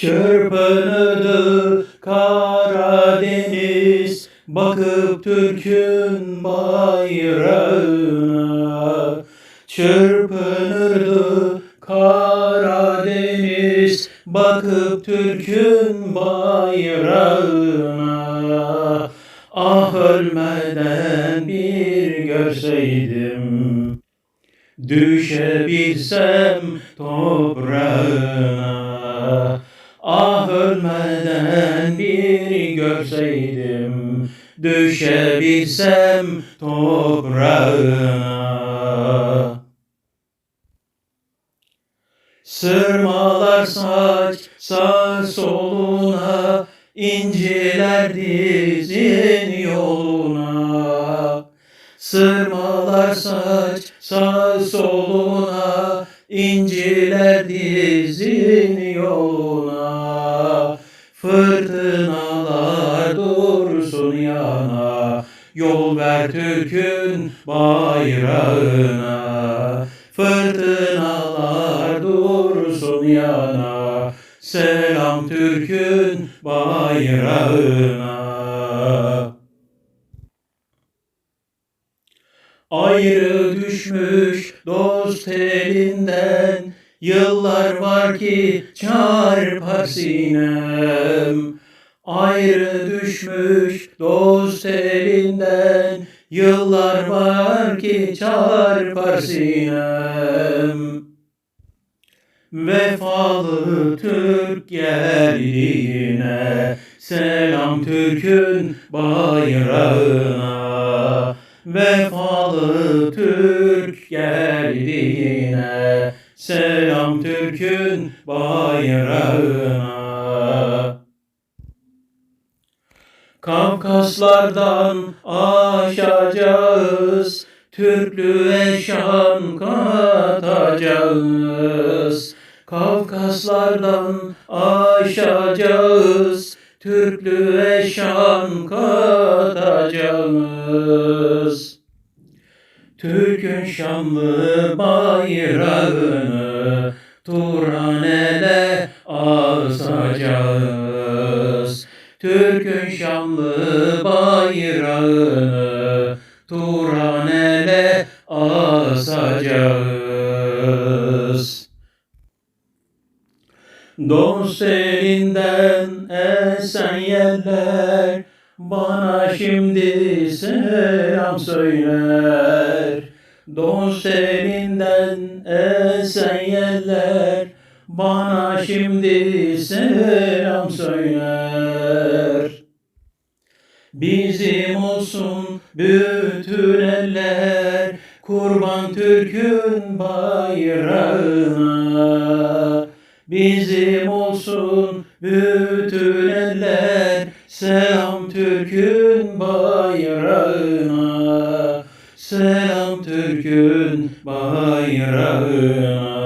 Çırpınırdı Karadeniz Bakıp Türk'ün bayrağına. Çırpınırdı Karadeniz Bakıp Türk'ün bayrağına. Ah ölmeden bir görseydim Düşebilsem toprağına Ah ölmeden bir görseydim Düşebilsem toprağına. Sırmalar saç sağ soluna inciler dizin yoluna. Sırmalar saç sağ soluna inciler Fırtınalar dursun yana Yol ver Türk'ün bayrağına. Fırtınalar dursun yana Selam Türk'ün bayrağına. Ayrı düşmüş dost elinden Yıllar var ki çarpar sinem Ayrı düşmüş dost elinden. Yıllar var ki çarpar sinem Vefalı Türk geldiğine Selam Türk'ün bayrağına Vefalı Türk geldiğine Selam Türk'ün bayrağına. Kafkaslardan aşacağız Türklüğe şan katacağız. Kafkaslardan aşacağız Türklüğe şan katacağız Türk'ün şanlı bayrağını Turanele asacağız Türk'ün şanlı bayrağını Turanele asacağız. Dost elinden esen yerler bana şimdi selam söyler. Dost elinden esen yerler bana şimdi selam söyler. Bizim olsun bütün eller kurban Türk'ün bayrağına. Bizim olsun bütün eller selam Türk'ün bayrağına. Selam Türk'ün bayrağına.